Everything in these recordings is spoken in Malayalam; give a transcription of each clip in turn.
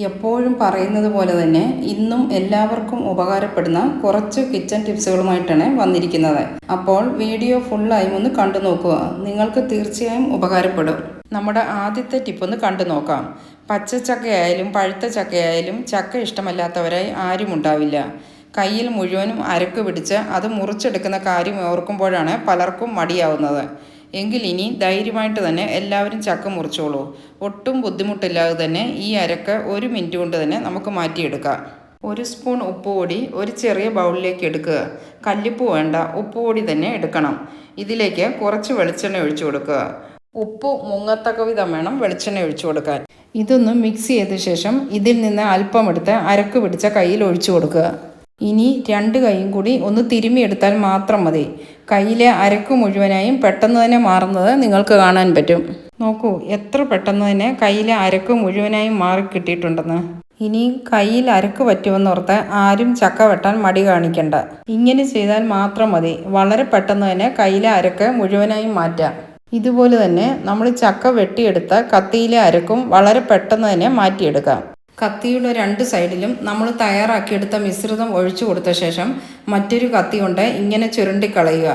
എപ്പോഴും പറയുന്നത് പോലെ തന്നെ ഇന്നും എല്ലാവർക്കും ഉപകാരപ്പെടുന്ന കുറച്ച് കിച്ചൺ ടിപ്സുകളുമായിട്ടാണ് വന്നിരിക്കുന്നത്. അപ്പോൾ വീഡിയോ ഫുള്ളായി ഒന്ന് കണ്ടു നോക്കുക. നിങ്ങൾക്ക് തീർച്ചയായും ഉപകാരപ്പെടും. നമ്മുടെ ആദ്യത്തെ ടിപ്പ് ഒന്ന് കണ്ടു നോക്കാം. പച്ച ചക്കയായാലും പഴുത്ത ചക്കയായാലും ചക്ക ഇഷ്ടമല്ലാത്തവരായി ആരും ഉണ്ടാവില്ല. കയ്യിൽ മുഴുവനും അരക്ക് പിടിച്ച് അത് മുറിച്ചെടുക്കുന്ന കാര്യം ഓർക്കുമ്പോഴാണ് പലർക്കും മടിയാവുന്നത്. എങ്കിൽ ഇനി ധൈര്യമായിട്ട് തന്നെ എല്ലാവരും ചക്ക മുറിച്ചോളൂ. ഒട്ടും ബുദ്ധിമുട്ടില്ലാതെ തന്നെ ഈ അരക്ക് ഒരു മിനിറ്റ് കൊണ്ട് തന്നെ നമുക്ക് മാറ്റിയെടുക്കാം. ഒരു സ്പൂൺ ഉപ്പുപൊടി ഒരു ചെറിയ ബൗളിലേക്ക് എടുക്കുക. കല്ലിപ്പ് വേണ്ട ഉപ്പുപൊടി തന്നെ എടുക്കണം. ഇതിലേക്ക് കുറച്ച് വെളിച്ചെണ്ണ ഒഴിച്ചു കൊടുക്കുക. ഉപ്പ് മുങ്ങത്തക്ക വിധം വേണം വെളിച്ചെണ്ണ ഒഴിച്ചു കൊടുക്കാൻ. ഇതൊന്ന് മിക്സ് ചെയ്ത ശേഷം ഇതിൽ നിന്ന് അല്പം എടുത്ത് അരക്ക് പിടിച്ച കയ്യിൽ ഒഴിച്ചു കൊടുക്കുക. ഇനി രണ്ട് കൈയും കൂടി ഒന്ന് തിരുമിയെടുത്താൽ മാത്രം മതി. കയ്യിലെ അരക്ക് മുഴുവനായും പെട്ടെന്ന് തന്നെ മാറുന്നത് നിങ്ങൾക്ക് കാണാൻ പറ്റും. നോക്കൂ എത്ര പെട്ടെന്ന് തന്നെ കയ്യിലെ അരക്ക് മുഴുവനായും മാറി കിട്ടിയിട്ടുണ്ടെന്ന്. ഇനി കയ്യിൽ അരക്ക് പറ്റുമെന്നോർത്ത് ആരും ചക്ക വെട്ടാൻ മടി കാണിക്കണ്ട. ഇങ്ങനെ ചെയ്താൽ മാത്രം മതി. വളരെ പെട്ടെന്ന് തന്നെ കയ്യിലെ അരക്ക് മുഴുവനായും മാറ്റാം. ഇതുപോലെ തന്നെ നമ്മൾ ചക്ക വെട്ടിയെടുത്ത കത്തിയിലെ അരക്കും വളരെ പെട്ടെന്ന് തന്നെ മാറ്റിയെടുക്കാം. കത്തിയുടെ രണ്ട് സൈഡിലും നമ്മൾ തയ്യാറാക്കിയെടുത്ത മിശ്രിതം ഒഴിച്ചു കൊടുത്ത ശേഷം മറ്റൊരു കത്തി കൊണ്ട് ഇങ്ങനെ ചുരുണ്ടിക്കളയുക.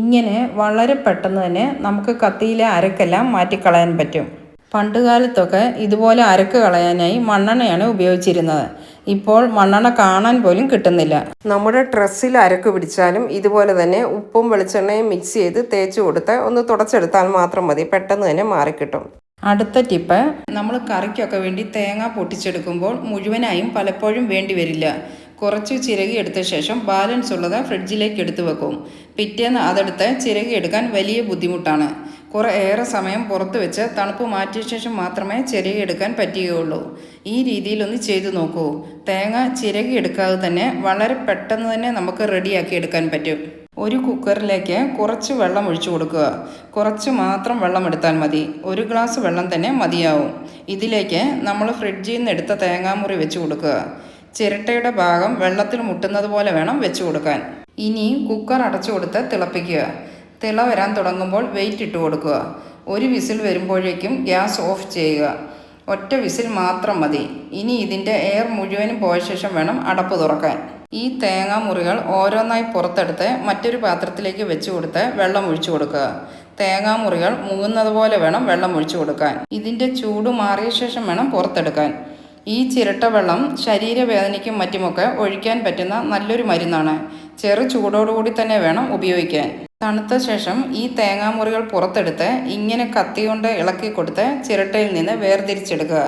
ഇങ്ങനെ വളരെ പെട്ടെന്ന് തന്നെ നമുക്ക് കത്തിയിലെ അരക്കെല്ലാം മാറ്റിക്കളയാൻ പറ്റും. പണ്ടുകാലത്തൊക്കെ ഇതുപോലെ അരക്ക് കളയാനായി മണ്ണെണ്ണയാണ് ഉപയോഗിച്ചിരുന്നത്. ഇപ്പോൾ മണ്ണെണ്ണ കാണാൻ പോലും കിട്ടുന്നില്ല. നമ്മുടെ ഡ്രസ്സിൽ അരക്ക് പിടിച്ചാലും ഇതുപോലെ തന്നെ ഉപ്പും വെളിച്ചെണ്ണയും മിക്സ് ചെയ്ത് തേച്ച് കൊടുത്ത് ഒന്ന് തുടച്ചെടുത്താൽ മാത്രം മതി. പെട്ടെന്ന് തന്നെ മാറിക്കിട്ടും. അടുത്ത ടിപ്പ്. നമ്മൾ കറിക്കൊക്കെ വേണ്ടി തേങ്ങ പൊട്ടിച്ചെടുക്കുമ്പോൾ മുഴുവനായും പലപ്പോഴും വേണ്ടി വരില്ല. കുറച്ച് ചിരകി എടുത്ത ശേഷം ബാലൻസ് ഉള്ളത് ഫ്രിഡ്ജിലേക്ക് എടുത്തു വെക്കും. പിറ്റേന്ന് അതെടുത്ത് ചിരകി എടുക്കാൻ വലിയ ബുദ്ധിമുട്ടാണ്. കുറേ ഏറെ സമയം പുറത്ത് വെച്ച് തണുപ്പ് മാറ്റിയ ശേഷം മാത്രമേ ചിരകി എടുക്കാൻ പറ്റുകയുള്ളൂ. ഈ രീതിയിലൊന്ന് ചെയ്തു നോക്കൂ. തേങ്ങ ചിരകി എടുക്കാതെ തന്നെ വളരെ പെട്ടെന്ന് തന്നെ നമുക്ക് റെഡിയാക്കി എടുക്കാൻ പറ്റും. ഒരു കുക്കറിലേക്ക് കുറച്ച് വെള്ളം ഒഴിച്ചു കൊടുക്കുക. കുറച്ച് മാത്രം വെള്ളം എടുത്താൽ മതി. ഒരു ഗ്ലാസ് വെള്ളം തന്നെ മതിയാവും. ഇതിലേക്ക് നമ്മൾ ഫ്രിഡ്ജിൽ നിന്ന് എടുത്ത തേങ്ങാമുറി വെച്ച് കൊടുക്കുക. ചിരട്ടയുടെ ഭാഗം വെള്ളത്തിൽ മുട്ടുന്നത് പോലെ വേണം വെച്ച് കൊടുക്കാൻ. ഇനി കുക്കർ അടച്ചു കൊടുത്ത് തിളപ്പിക്കുക. തിള വരാൻ തുടങ്ങുമ്പോൾ വെയിറ്റ് ഇട്ട് കൊടുക്കുക. ഒരു വിസിൽ വരുമ്പോഴേക്കും ഗ്യാസ് ഓഫ് ചെയ്യുക. ഒറ്റ വിസിൽ മാത്രം മതി. ഇനി ഇതിന്റെ എയർ മുഴുവനും പോയ ശേഷം വേണം അടപ്പ് തുറക്കാൻ. ഈ തേങ്ങാ മുറികൾ ഓരോന്നായി പുറത്തെടുത്ത് മറ്റൊരു പാത്രത്തിലേക്ക് വെച്ച് കൊടുത്ത് വെള്ളം ഒഴിച്ചു കൊടുക്കുക. തേങ്ങാ മുറികൾ മുങ്ങുന്നത് പോലെ വേണം വെള്ളം ഒഴിച്ചു കൊടുക്കാൻ. ഇതിന്റെ ചൂട് മാറിയ ശേഷം വേണം പുറത്തെടുക്കാൻ. ഈ ചിരട്ട വെള്ളം ശരീരവേദനയ്ക്കും മറ്റുമൊക്കെ ഒഴിക്കാൻ പറ്റുന്ന നല്ലൊരു മരുന്നാണ്. ചെറു ചൂടോടുകൂടി തന്നെ വേണം ഉപയോഗിക്കാൻ. തണുത്ത ശേഷം ഈ തേങ്ങാ മുറികൾ പുറത്തെടുത്ത് ഇങ്ങനെ കത്തി കൊണ്ട് ഇളക്കി കൊടുത്ത് ചിരട്ടയിൽ നിന്ന് വേർതിരിച്ചെടുക്കുക.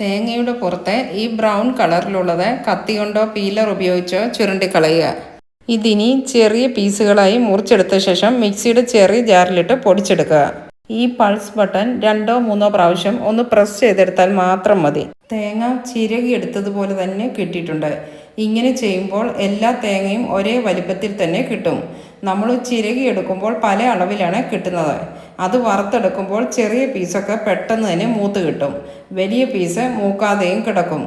തേങ്ങയുടെ പുറത്തെ ഈ ബ്രൗൺ കളറിലുള്ളത് കത്തി കൊണ്ടോ പീലർ ഉപയോഗിച്ചോ ചുരുണ്ടിക്കളയുക ഇതിനി ചെറിയ പീസുകളായി മുറിച്ചെടുത്ത ശേഷം മിക്സിയുടെ ചെറിയ ജാറിലിട്ട് പൊടിച്ചെടുക്കുക. ഈ പൾസ് ബട്ടൺ രണ്ടോ മൂന്നോ പ്രാവശ്യം ഒന്ന് പ്രസ് ചെയ്തെടുത്താൽ മാത്രം മതി. തേങ്ങ ചിരകിയെടുത്തതുപോലെ തന്നെ കിട്ടിയിട്ടുണ്ട്. ഇങ്ങനെ ചെയ്യുമ്പോൾ എല്ലാ തേങ്ങയും ഒരേ വലിപ്പത്തിൽ തന്നെ കിട്ടും. നമ്മൾ ചിരകി എടുക്കുമ്പോൾ പല അളവിലാണ് കിട്ടുന്നത്. അത് വറുത്തെടുക്കുമ്പോൾ ചെറിയ പീസൊക്കെ പെട്ടെന്ന് തന്നെ മൂത്ത് കിട്ടും. വലിയ പീസ് മൂക്കാതെയും കിടക്കും.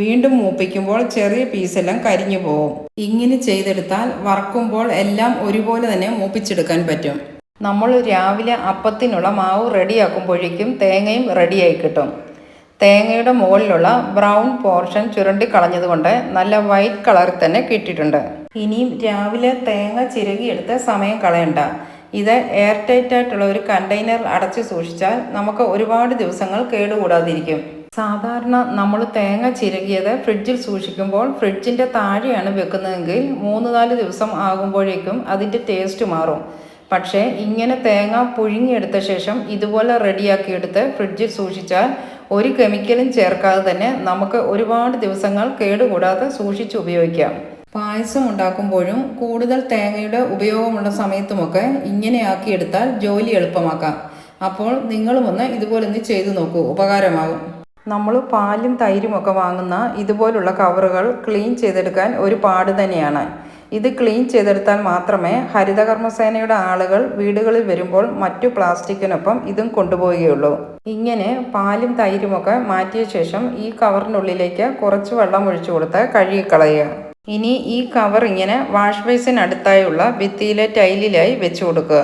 വീണ്ടും മൂപ്പിക്കുമ്പോൾ ചെറിയ പീസെല്ലാം കരിഞ്ഞു പോകും ഇങ്ങനെ ചെയ്തെടുത്താൽ വറക്കുമ്പോൾ എല്ലാം ഒരുപോലെ തന്നെ മൂപ്പിച്ചെടുക്കാൻ പറ്റും. നമ്മൾ രാവിലെ അപ്പത്തിനുള്ള മാവ് റെഡിയാക്കുമ്പോഴേക്കും തേങ്ങയും റെഡിയായി കിട്ടും. തേങ്ങയുടെ മുകളിലുള്ള ബ്രൗൺ പോർഷൻ ചുരണ്ടി കളഞ്ഞതുകൊണ്ട് നല്ല വൈറ്റ് കളറിൽ തന്നെ കിട്ടിയിട്ടുണ്ട്. ഇനിയും രാവിലെ തേങ്ങ ചിരകിയെടുത്ത് സമയം കളയണ്ട. ഇത് എയർ ടൈറ്റ് ആയിട്ടുള്ള ഒരു കണ്ടെയ്നർ അടച്ചു സൂക്ഷിച്ചാൽ നമുക്ക് ഒരുപാട് ദിവസങ്ങൾ കേടുകൂടാതിരിക്കും. സാധാരണ നമ്മൾ തേങ്ങ ചിരകിയത് ഫ്രിഡ്ജിൽ സൂക്ഷിക്കുമ്പോൾ ഫ്രിഡ്ജിന്റെ താഴെയാണ് വെക്കുന്നതെങ്കിൽ മൂന്ന് നാല് ദിവസം ആകുമ്പോഴേക്കും അതിന്റെ ടേസ്റ്റ് മാറും. പക്ഷേ ഇങ്ങനെ തേങ്ങ പുഴുങ്ങിയെടുത്ത ശേഷം ഇതുപോലെ റെഡിയാക്കിയെടുത്ത് ഫ്രിഡ്ജിൽ സൂക്ഷിച്ചാൽ ഒരു കെമിക്കലും ചേർക്കാതെ തന്നെ നമുക്ക് ഒരുപാട് ദിവസങ്ങൾ കേടുകൂടാതെ സൂക്ഷിച്ച് ഉപയോഗിക്കാം. പായസം ഉണ്ടാക്കുമ്പോഴും കൂടുതൽ തേങ്ങയുടെ ഉപയോഗമുള്ള സമയത്തുമൊക്കെ ഇങ്ങനെയാക്കിയെടുത്താൽ ജോലി എളുപ്പമാക്കാം. അപ്പോൾ നിങ്ങളും ഒന്ന് ഇതുപോലെ ഒന്ന് ചെയ്തു നോക്കൂ. ഉപകാരമാകും നമ്മൾ പാലും തൈരും ഒക്കെ വാങ്ങുന്ന ഇതുപോലുള്ള കവറുകൾ ക്ലീൻ ചെയ്തെടുക്കാൻ ഒരു പാട് തന്നെയാണ്. ഇത് ക്ലീൻ ചെയ്തെടുത്താൽ മാത്രമേ ഹരിതകർമ്മസേനയുടെ ആളുകൾ വീടുകളിൽ വരുമ്പോൾ മറ്റു പ്ലാസ്റ്റിക്കിനൊപ്പം ഇതും കൊണ്ടുപോവുകയുള്ളൂ. ഇങ്ങനെ പാലും തൈരുമൊക്കെ മാറ്റിയ ശേഷം ഈ കവറിനുള്ളിലേക്ക് കുറച്ച് വെള്ളം ഒഴിച്ചു കൊടുത്ത് കഴുകിക്കളയുക. ഇനി ഈ കവർ ഇങ്ങനെ വാഷ് ബേസിനടുത്തായുള്ള ഭിത്തിയിലെ ടൈലിലായി വെച്ചു കൊടുക്കുക.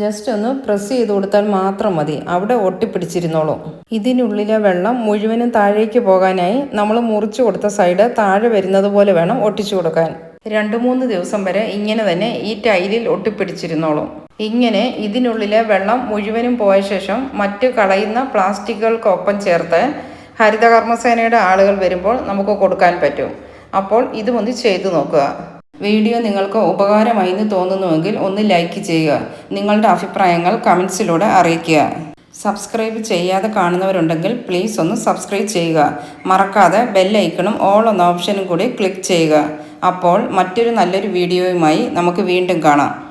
ജസ്റ്റ് ഒന്ന് പ്രസ് ചെയ്ത് കൊടുത്താൽ മാത്രം മതി. അവിടെ ഒട്ടിപ്പിടിച്ചിരുന്നോളും. ഇതിനുള്ളിലെ വെള്ളം മുഴുവനും താഴേക്ക് പോകാനായി നമ്മൾ മുറിച്ചു കൊടുത്ത സൈഡ് താഴെ വരുന്നത് പോലെ വേണം ഒട്ടിച്ചു കൊടുക്കാൻ. രണ്ട് മൂന്ന് ദിവസം വരെ ഇങ്ങനെ തന്നെ ഈ ടൈലിൽ ഒട്ടിപ്പിടിച്ചിരുന്നോളും. ഇങ്ങനെ ഇതിനുള്ളിലെ വെള്ളം മുഴുവനും പോയ ശേഷം മറ്റ് കളയുന്ന പ്ലാസ്റ്റിക്കുകൾക്കൊപ്പം ചേർത്ത് ഹരിതകർമ്മസേനയുടെ ആളുകൾ വരുമ്പോൾ നമുക്ക് കൊടുക്കാൻ പറ്റും. അപ്പോൾ ഇതും ഒന്ന് ചെയ്തു നോക്കുക. വീഡിയോ നിങ്ങൾക്ക് ഉപകാരമായി എന്ന് തോന്നുന്നുവെങ്കിൽ ഒന്ന് ലൈക്ക് ചെയ്യുക. നിങ്ങളുടെ അഭിപ്രായങ്ങൾ കമൻസിലൂടെ അറിയിക്കുക. സബ്സ്ക്രൈബ് ചെയ്യാതെ കാണുന്നവരുണ്ടെങ്കിൽ പ്ലീസ് ഒന്ന് സബ്സ്ക്രൈബ് ചെയ്യുക. മറക്കാതെ ബെല്ലൈക്കണും ഓൾ എന്ന ഓപ്ഷനും കൂടി ക്ലിക്ക് ചെയ്യുക. അപ്പോൾ മറ്റൊരു നല്ലൊരു വീഡിയോയുമായി നമുക്ക് വീണ്ടും കാണാം.